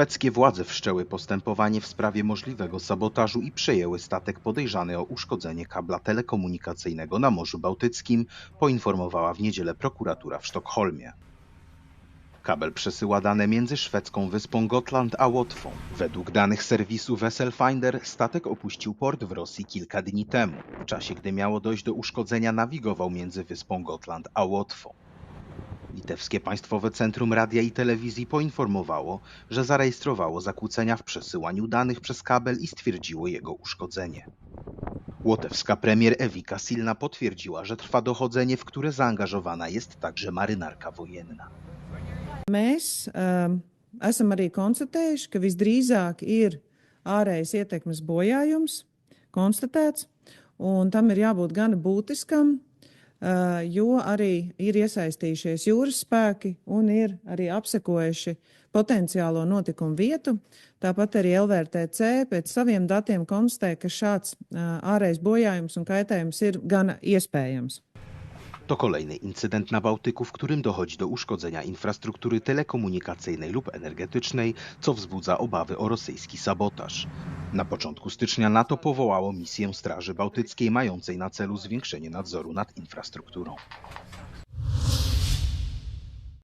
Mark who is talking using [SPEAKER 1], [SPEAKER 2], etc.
[SPEAKER 1] Szwedzkie władze wszczęły postępowanie w sprawie możliwego sabotażu i przejęły statek podejrzany o uszkodzenie kabla telekomunikacyjnego na Morzu Bałtyckim, poinformowała w niedzielę prokuratura w Sztokholmie. Kabel przesyła dane między szwedzką wyspą Gotland a Łotwą. Według danych serwisu Vesselfinder statek opuścił port w Rosji kilka dni temu. W czasie, gdy miało dojść do uszkodzenia, nawigował między wyspą Gotland a Łotwą. Litewskie Państwowe Centrum Radia i Telewizji poinformowało, że zarejestrowało zakłócenia w przesyłaniu danych przez kabel i stwierdziło jego uszkodzenie. Łotewska premier Ewika Silna potwierdziła, że trwa dochodzenie, w które zaangażowana jest także marynarka wojenna.
[SPEAKER 2] Mēs um, esam arī konstatējuši, ka visdrīzāk ir ārējais ietekmes bojājums un tam ir jābūt gan būtiskam, jo arī ir iesaistījušies jūras spēki un ir arī apsekojuši potenciālo notikumu vietu. Tāpat arī LVRTC pēc saviem datiem konstatē, ka šāds uh, ārējais bojājums un kaitējums ir gan iespējams.
[SPEAKER 1] To kolejny incydent na Bałtyku, w którym dochodzi do uszkodzenia infrastruktury telekomunikacyjnej lub energetycznej, co wzbudza obawy o rosyjski sabotaż. Na początku stycznia NATO powołało misję Straży Bałtyckiej mającej na celu zwiększenie nadzoru nad infrastrukturą.